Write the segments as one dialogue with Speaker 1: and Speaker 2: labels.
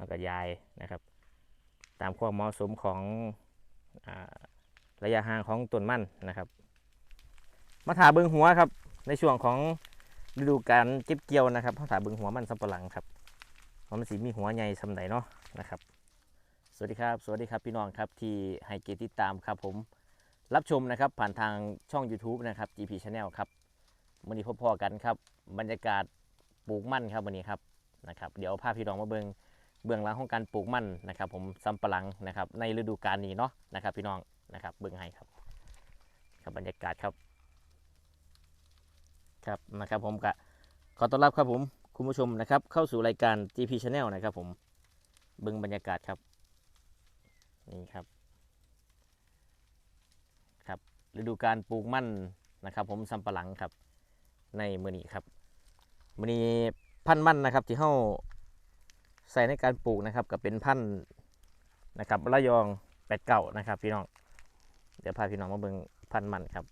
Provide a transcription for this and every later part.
Speaker 1: แล้วก็ยายนะครับ ตามความเหมาะสมของอระยะห่างของต้นมันนะครับ มาถาเบิงหัวครับ ในช่วงของฤดูการเก็บเกี่ยวนะครับมาถาเบิงหัวมันสำปะหลังครับมันสีมีหัวใหญ่สำไหนเนาะนะครับ สวัสดีครับ สวัสดีครับพี่น้องครับที่ให้เกียรติติดตามครับผมรับชมนะครับผ่านทางช่อง YouTube นะครับ GP Channel ครับวันนี้พบพอกันครับ บรรยากาศปลูกมันครับวันนี้ครับนะครับ เดี๋ยวพาพี่น้องมาเบิง เบื้องหลังของการปลูกมันนะครับ ผมสำปะหลังนะครับ ในฤดูกาลนี้เนาะนะครับ พี่น้องนะครับ เบื้องให้ครับครับบรรยากาศครับ ครับนะครับผมก็ขอต้อนรับครับผมคุณผู้ชมนะครับ เข้าสู่รายการ GP Channel นะครับ ผมเบิ่งบรรยากาศครับนี่ครับ ครับฤดูการปลูกมันนะครับ ผมสำปะหลังครับ ในมือนี้ครับมือนี้พันมันนะครับ ที่เฮา ใส่ในการปลูกนะครับก็เป็นพันธุ์นะครับระยองแปดเก่านะครับ พี่น้อง เดี๋ยวพาพี่น้องมาเบิ่งพันธุ์มันครับ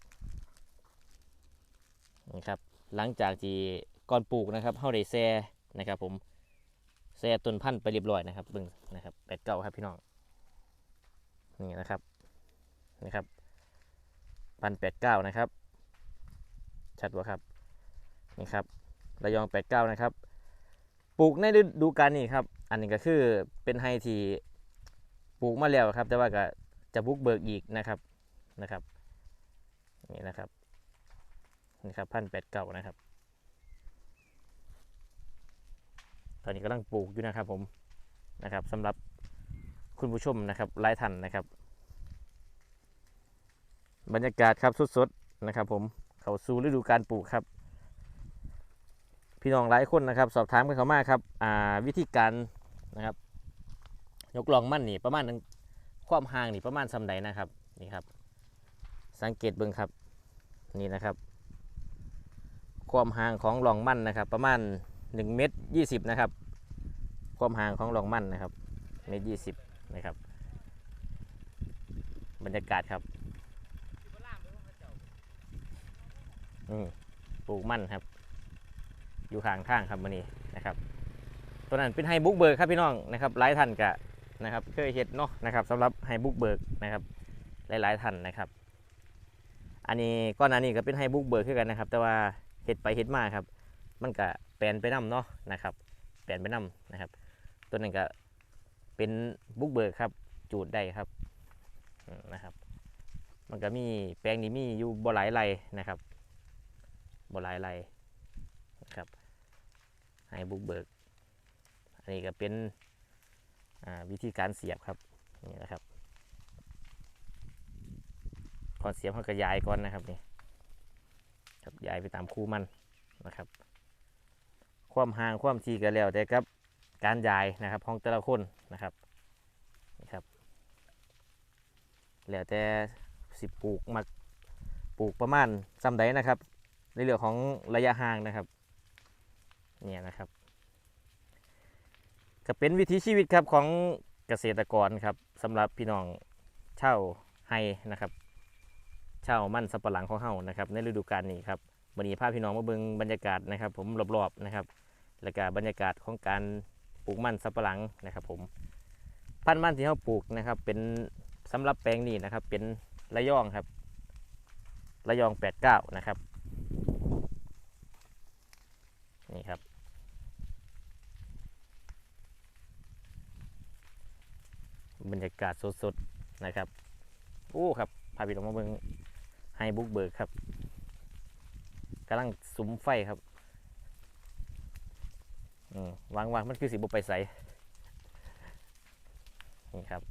Speaker 1: นี่ครับ หลังจากที่ก่อนปลูกนะครับเฮาได้แซ่นะครับ ผมแซ่ต้นพันธุ์ไปเรียบร้อยนะครับเบิ่งนะครับแปดเก้าครับพี่น้องนี่นะครับนี่ครับพันแปดเก้านะครับ ชัดวะครับนี่ครับระยองแปดเก้านะครับ ปลูกในฤดูกาลนี้ครับ อันนี้ก็คือเป็นไฮทีปลูกมาแล้วครับ แต่ว่าก็จะบุกเบิกอีกนะครับนะครับนี่นะครับนี่ครับพันแปดเก่านะครับ ตอนนี้กำลังปลูกอยู่นะครับผมนะครับสำหรับคุณผู้ชมนะครับหลายท่านนะครับ บรรยากาศครับสดๆนะครับ ผมเข้าสู่ฤดูการปลูกครับ พี่น้องหลายคนนะครับ สอบถามกันเขามาครับอ่าวิธีการนะครับ ยกลองมั่นนี่ประมาณความห่างนี่ประมาณสำใดนะครับนี่ครับ สังเกตเบิ่งครับนี่นะครับ ความห่างของลองมั่นนะครับ ประมาณ1เมตร20นะครับ ความห่างของลองมั่นนะครับเมตร20นะครับ บรรยากาศครับอืมปลูกมั่นครับ อยู่ข้างทางครับมันนี้นะครับ ตัวนั้นเป็นไฮบุกเบิร์กครับพี่น้องนะครับหลายท่านกะนะครับเคยเห็นเนาะนะครับสำหรับไฮบุกเบิร์กนะครับหลายๆท่านนะครับ อันนี้ก้อนอันนี้ก็เป็นไฮบุกเบิร์กคือกันนะครับ แต่ว่าเห็ดไปเห็ดมาครับ มันก็แปลนไปนํเนาะนะครับ แปลนไปนํนะครับ ตัวนั้นก็เป็นบุกเบิร์กครับจูดได้ครับนะครับ มันก็มีแปลงนี้มีอยู่บ่หลายไรนะครับบ่หลายไรนะครับ ไฮบุกเบิก อันนี้ก็เป็นวิธีการเสียบครับนี่นะครับก่อนเสียบเขาก็ยายก่อนนะครับนี่ครับยายไปตามคู่มันนะครับ ความห่างความทีกันแล้วแต่ครับการยายนะครับของแต่ละคนนะครับนะครับ แล้วแต่สิบปลูกมาปลูกประมาณซ้ำใดนะครับ ในเรื่องของระยะห่างนะครับ เนี่ยนะครับก็เป็นวิถีชีวิตครับของเกษตรกรครับสำหรับพี่น้องเช่าไฮนะครับเช่ามันสับปะหลังของเฮานะครับในฤดูกาลนี้ครับวันนี้พาพพี่น้องมาเบิ่งบรรยากาศนะครับ ผมรอบๆนะครับ แล้วก็บรรยากาศของการปลูกมันสับปะหลังนะครับ ผมพันธุ์มันที่เฮาปลูกนะครับ เป็นสำหรับแปลงนี้นะครับ เป็นระยองครับ ระยอง 89 นะครับนี่ครับ บรรยากาศสดๆนะครับโอ้ครับพาพี่น้องมาเบิ่งไฮบุกเบิร์กครับกำลังสุมไฟครับวางวางมันคือสีบุไปใสนี่ครับ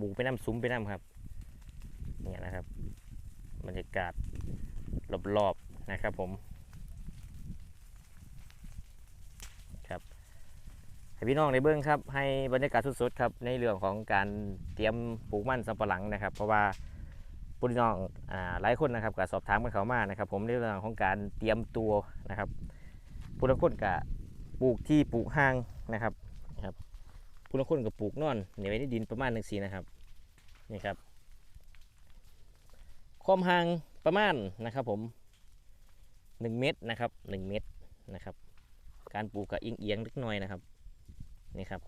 Speaker 1: บุกไปน้ำซุ้มไปน้ำครับเนี่ยนะครับ บรรยากาศรอบๆนะครับผมครับ ให้พี่น้องในเบื้องครับ ให้บรรยากาศสดๆครับในเรื่องของการเตรียมปลูกมันสำปะหลังนะครับ เพราะว่าพี่น้องอ่าหลายคนนะครับก็สอบถามกันเขามานะครับ ผมในเรื่องของการเตรียมตัวนะครับผู้ละคนก็ปลูกที่ปลูกห้างนะครับนะครับผู้ละคนก็ปลูกนอนในไว้ในดินประมาณหนึ่งสีนะครับนี่ครับความห่างประมาณนะครับผมหนึ่งเมตรนะครับหนึ่งเมตรนะครับ การปลูกกับเอียงๆเล็กน้อยนะครับ นี่ครับ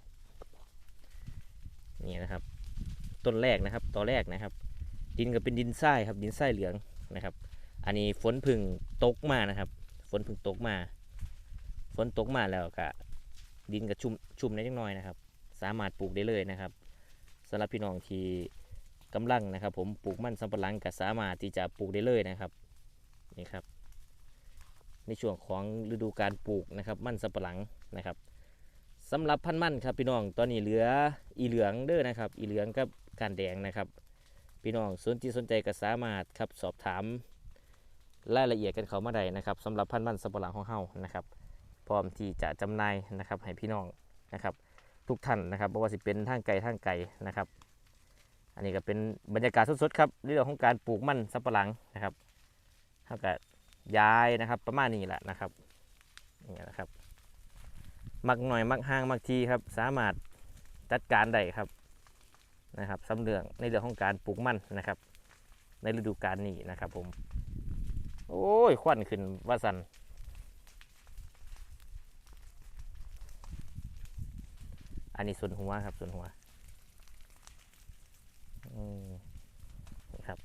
Speaker 1: นี่นะครับ ต้นแรกนะครับตอแรกนะครับ ดินก็เป็นดินทรายครับ ดินทรายเหลืองนะครับ อันนี้ฝนพึ่งตกมานะครับ ฝนพึ่งตกมา ฝนตกมาแล้วก็ดินก็ชุ่มชุ่มนิดหน่อยนะครับ สามารถปลูกได้เลยนะครับสำหรับพี่น้องที่กำลังนะครับ ผมปลูกมันสำปะหลังก็สามารถที่จะปลูกได้เลยนะครับนี่ครับในช่วงของฤดูการปลูกนะครับ มันสำปะหลังนะครับ สำหรับพันมันครับพี่น้องตอนนี้เหลืออีเหลืองเด้อนะครับ อีเหลืองกับการแดงนะครับ พี่น้องสนที่สนใจก็สามารถครับสอบถามรายละเอียดกันเขามาได้นะครับสำหรับพันมันสำปะหลังของเฮานะครับพร้อมที่จะจำหน่ายนะครับให้พี่น้องนะครับทุกท่านนะครับไม่ว่าสิเป็นทางไกลทางไกลนะครับ อันนี้ก็เป็นบรรยากาศสดๆครับเรื่องของการปลูกมันสำปะหลังนะครับเท่ากับย้ายนะครับประมาณนี้แหละนะครับ มักหน่อยมักห่างมักทีครับ สามารถจัดการได้ครับนะครับสำเรื่องในเรื่องของการปลูกมันนะครับ ในฤดูกาลนี้นะครับ ผม โอ้ยควันขึ้นว่าสันอันนี้ส่วนหัวครับส่วนหัวอืมนี่ครับ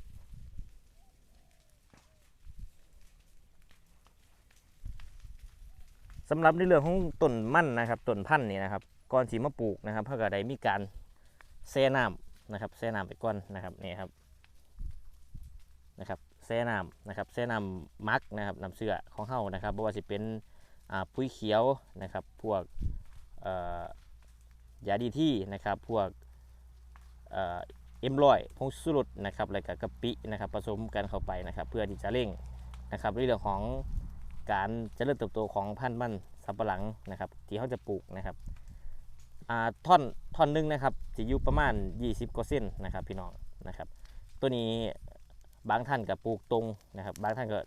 Speaker 1: สำหรับในเรื่องของต้นมั่นนะครับต้นพันธุ์นี่นะครับก่อนสีมาปลูกนะครับเพื่อก็ไดมีการแช่น้ำนะครับแช่น้ำไปก่อนนะครับนี่ครับนะครับแช่น้ำนะครับแช่น้ำมักนะครับน้ำเชื่อของเฮานะครับบ่ว่าสิเป็นอ่าปุ๋ยเขียวนะครับ พวกเอ่อยาดีที่นะครับพวกเอ็มลอยผงสุรสนะครับแล้วก็กะปินะครับผสมกันเข้าไปนะครับ เพื่อที่จะเร่งนะครับในเรื่องของ การเจริญเติบโตของพันธุ์มันสำปะหลังนะครับที่เขาจะปลูกนะครับอ่าท่อนท่อนหนึงนะครับจะอยู่ประมาณ 20กว่าเส้นนะครับพี่น้องนะครับ ตัวนี้บางท่านก็ปลูกตรงนะครับ บางท่านก็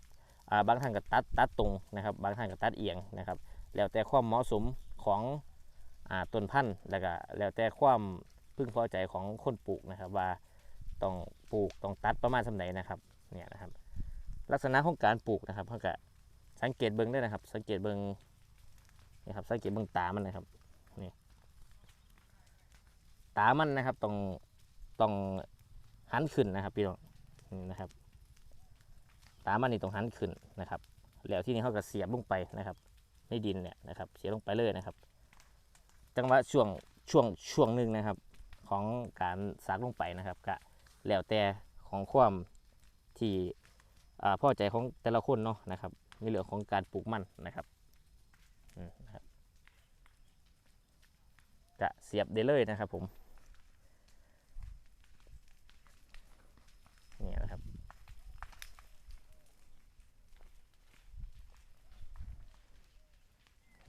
Speaker 1: อ่าบางท่านก็ตัดตัดตรงนะครับ บางท่านก็ตัดเอียงนะครับ แล้วแต่ความเหมาะสมของอ่าต้นพันธุ์แล้วก็แล้วแต่ความพึงพอใจของคนปลูกนะครับ ว่าต้องปลูกต้องตัดประมาณสำไหนนะครับเนี่ยนะครับ ลักษณะของการปลูกนะครับเขาก็ สังเกตเบิ้งได้นะครับ สังเกตเบิ้งนี่ครับสังเกตเบิ้งตามันนะครับนี่ตามันนะครับต้องต้องหันขึ้นนะครับพี่น้องนี่นะครับ ตามันนี่ต้องหันขึ้นนะครับ แล้วที่นี้เขาก็เสียบลงไปนะครับในดินเนี่ยนะครับ เสียบลงไปเลยนะครับ จังหวะช่วงช่วงช่วงหนึ่งนะครับ ของการซักลงไปนะครับก็แล้วแต่ของความที่อ่าพอใจของแต่ละคนเนาะนะครับ ในเรื่องของการปลูกมันนะครับนะครับจะเสียบได้เลยนะครับผมนี่นะครับ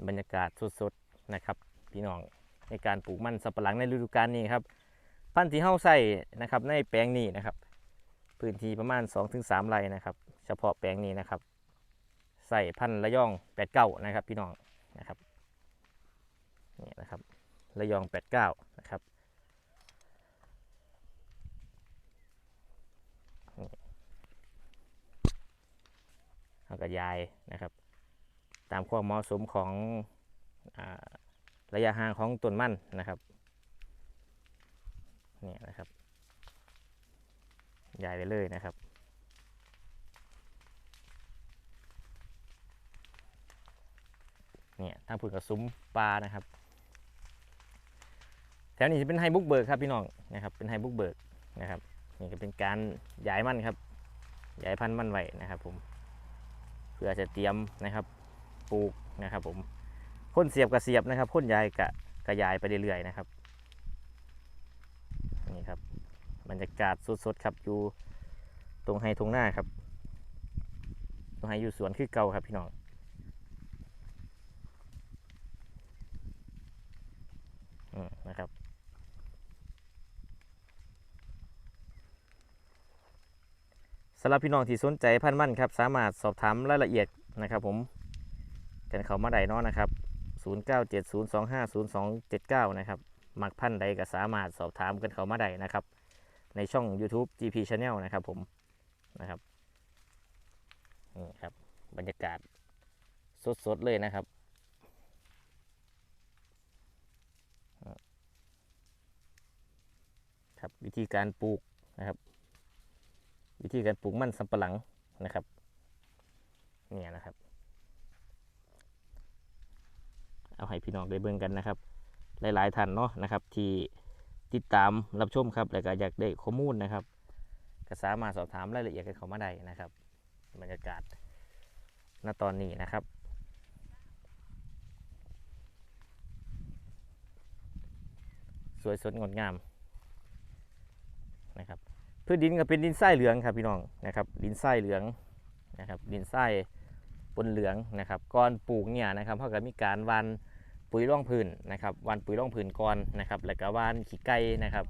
Speaker 1: บรรยากาศสดๆนะครับ พี่น้องในการปลูกมันสับปะหลังในฤดูกาลนี้ครับ พันธุ์ที่เฮาใส่นะครับในแปลงนี้นะครับ พื้นที่ประมาณ 2-3ไร่นะครับ เฉพาะแปลงนี้นะครับ ส่พันระยองแปดเก้านะครับพี่น้องนะครับนี่นะครับระยองแปดเก้านะครับเอากระยายนะครับ ตามความเหมาะสมของอระยะห่างของต้นมันนะครับนี่นะครับยายไปเลยนะครับ เนี่ยทางผุนกับซุ้มปลานะครับแถวนี้จะเป็นไฮบุกเบิร์กครับพี่น้องนะครับเป็นไฮบุกเบิร์กนะครับนี่ก็เป็นการย้ายมันครับย้ายพันธุ์มันไว้นะครับ ผมเพื่อจะเตรียมนะครับปลูกนะครับ ผมพ่นเสียบกับเสียบนะครับพ่นยายกะกระยายไปเรื่อยๆนะครับนี่ครับบรรยากาศสดๆครับอยู่ตรงไฮทงหน้าครับตรงไฮอยู่สวนคือเก่าครับพี่น้อง อืม นะครับ สำหรับพี่น้องที่สนใจพันธุ์มันครับ สามารถสอบถามรายละเอียดนะครับ ผมกันเขามาได้นาะนะครับ 0970250279 นะครับมักพันธุ์ใดก็สามารถสอบถามกันเขามาได้นะครับ ในช่อง YouTube GP Channel นะครับผมนะครับนี่ครับบรรยากาศสดๆเลยนะครับ วิธีการปลูกนะครับ วิธีการปลูกมันสำปะหลังนะครับเนี่ยนะครับ เอาให้พี่น้องได้เบิ่งกันนะครับ หลายๆท่านเนาะนะครับ ที่ติดตามรับชมครับแล้วก็อยากได้ข้อมูลนะครับก็สามารถสอบถามรายละเอียดกันเข้ามาได้นะครับ บรรยากาศณตอนนี้นะครับสวยสดงดงาม พืชดินก็เป็นดินทรายเหลืองครับพี่น้องนะครับดินทรายเหลืองนะครับดินทรายปนเหลืองนะครับก่อนปลูกเนี่ยนะครับเขาก็มีการวานปุ๋ยร่องพื้นนะครับวานปุ๋ยร่องพื้นก่อนนะครับแล้วก็วานขี้ไก่นะครับ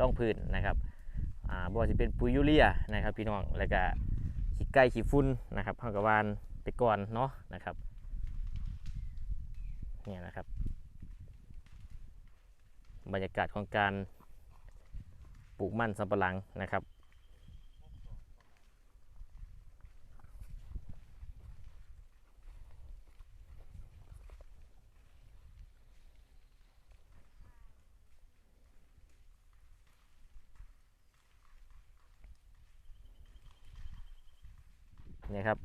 Speaker 1: ร่องพื้นนะครับอ่าบ่ว่าจะเป็นปุ๋ยยูเรียนะครับพี่น้องแล้วก็ขี้ไก่ขี้ฝุ่นนะครับเขาก็วานไปก่อนเนาะนะครับเนี่ยนะครับบรรยากาศของการ ปลูกมันสำปะหลังนะครับ นี่ครับ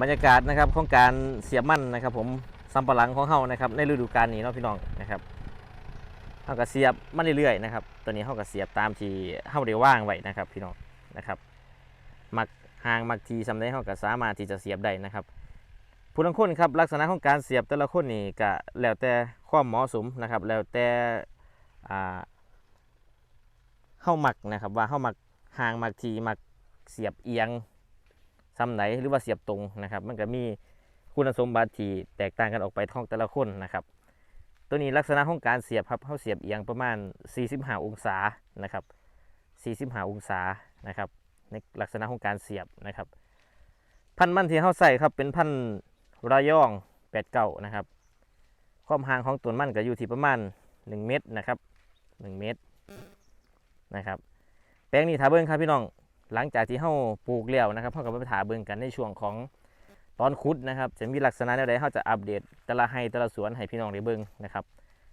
Speaker 1: บรรยากาศนะครับของการเสียบมันนะครับ ผมสำปะหลังของเฮานะครับ ในฤดูกาลนี้เนาะพี่น้องนะครับ เฮาก็เสียบมันเรื่อยๆนะครับ ตัวนี้เฮาก็เสียบตามที่เฮาได้ว่างไว้นะครับ พี่น้องนะครับ มักห่างมักทีสำได้เฮาก็สามารถที่จะเสียบได้นะครับผู้ลังคนครับลักษณะของการเสียบแต่ละคนนี่ก็แล้วแต่ความเหมาะสมนะครับ แล้วแต่อ่าเฮามักนะครับ ว่าเฮามักห่างมักทีมักเสียบเอียงซ้ำไหนหรือว่าเสียบตรงนะครับ มันก็มีคุณสมบัติที่แตกต่างกันออกไปท้องแต่ละคนนะครับ ตัวนี้ลักษณะของการเสียบครับเขาเสียบเอียงประมาณ 45 องศานะครับ 45 องศานะครับ ในลักษณะของการเสียบนะครับ พันมันที่เขาใส่ครับเป็นพันระยอง8เก่านะครับ ความห่างของต้นมันก็อยู่ที่ประมาณ 1 เมตรนะครับ 1 เมตรนะครับ แปลงนี้ถาเบิ้งครับพี่น้อง หลังจากที่เราปลูกแล้วนะครับเราก็ไปถาเบิ่งกันในช่วงของ ตอนคุดนะครับจะมีลักษณะแนวใดเราจะอัปเดตแต่ละไฮแต่ละสวนให้พี่น้องได้เบิ่งนะครับ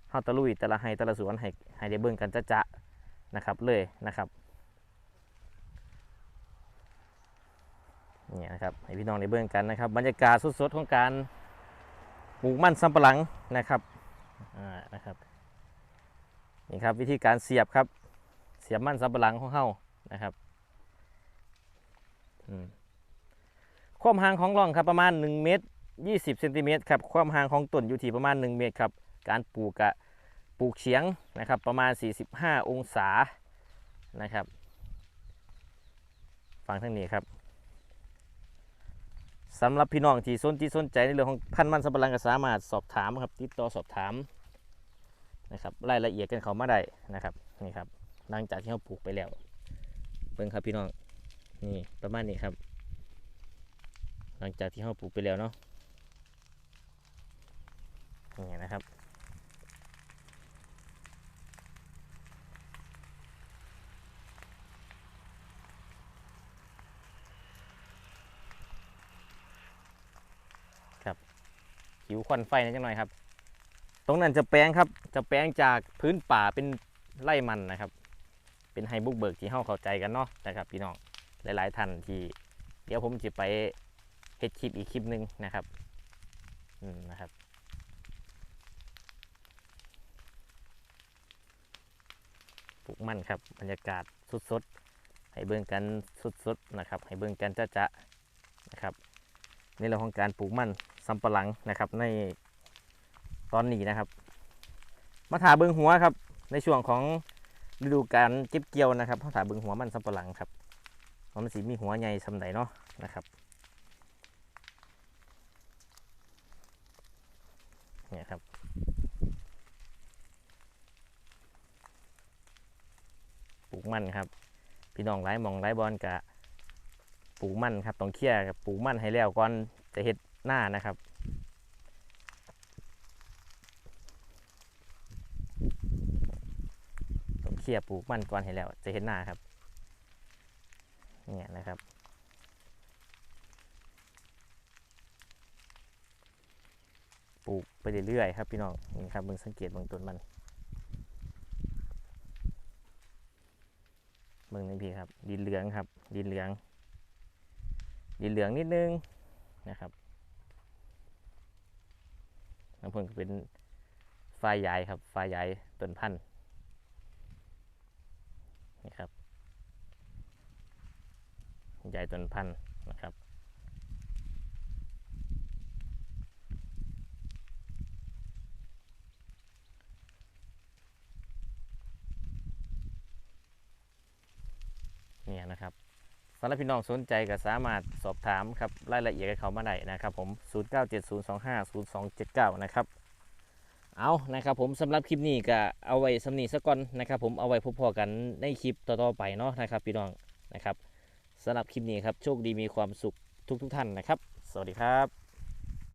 Speaker 1: เราตะลุยแต่ละไฮแต่ละสวนให้ให้ได้เบิ่งกันจะจะนะครับเลยนะครับเนี่ยนะครับให้พี่น้องได้เบิ่งกันนะครับ บรรยากาศสดๆของการปลูกมันสำปะหลังนะครับอ่านะครับนี่ครับวิธีการเสียบครับ เสียบมันสำปะหลังของเรานะครับอืม ความห่างของร่องครับประมาณ1เมตร20เซนติเมตรครับความห่างของต้นอยู่ที่ประมาณ 1 เมตรครับการปลูกกะปลูกเฉียงนะครับประมาณ 45 องศานะครับฟังทั้งนี้ครับสำหรับพี่น้องที่สนที่สนใจในเรื่องของพันธุ์มันสำปะหลังก็สามารถสอบถามครับติดต่อสอบถามนะครับรายละเอียดกันเขามาได้นะครับนี่ครับหลังจากที่เราปลูกไปแล้วเบิ่งครับพี่น้องนี่ประมาณนี้ครับ หลังจากที่เราปลูกไปแล้วเนาะนี่นะครับครับผิวควันไฟนิดหน่อยครับ ตรงนั้นจะแปลงครับ จะแปลงจากพื้นป่าเป็นไร่มันนะครับ เป็นไฮบุกเบิกที่เฮาเข้าใจกันเนาะนะครับพี่น้องหลายๆท่านที่ เดี๋ยวผมจะไป เฮ็ดคลิปอีกคลิปหนึ่งนะครับอืมนะครับปลูกมันครับบรรยากาศสดๆให้เบิ่งกันสดๆนะครับ ให้เบิ่งกันจะๆนะครับในเรื่องของการปลูกมันสำปะหลังนะครับ ในตอนนี้นะครับ มาถาเบิ่งหัวครับ ในช่วงของฤดูการเก็บเกี่ยวนะครับมาถาเบิ่งหัวมันสำปะหลังครับว่ามันสีมีหัวใหญ่สำใดเนาะนะครับ เนี่ยครับปลูกมันครับ พี่น้องไร้มองไร้บอลกะปลูกมันครับต้องเคลียร์กับปลูกมันให้แล้วก่อนจะเห็ดหน้านะครับต้องเคลียร์ปลูกมันก่อนให้แล้วจะเห็ดหน้าครับเนี่ยนะครับ ปลูกไปเรื่อยๆครับพี่น้องนี่ครับเบิ่งสังเกตบางต้นมันเบิ่งนี่พี่ครับ ดินเหลืองครับ ดินเหลือง ดินเหลืองนิดนึงนะครับน้ำผึ้งเป็นฝ้ายใหญ่ครับฝ้ายใหญ่ต้นพันธุ์นี่ครับใหญ่ต้นพันธุ์นะครับ เนี่ยนะครับ สำหรับพี่น้องสนใจก็สามารถสอบถามครับรายละเอียดกับเขามาได้นะครับผม 0970250279 นะครับ เอานะครับผมสำหรับคลิปนี้ก็เอาไว้สำนีสักก่อนนะครับ ผมเอาไว้พบพอกันในคลิปต่อๆไปเนาะนะครับ พี่น้องนะครับสำหรับคลิปนี้ครับโชคดีมีความสุขทุกๆท่านนะครับ สวัสดีครับ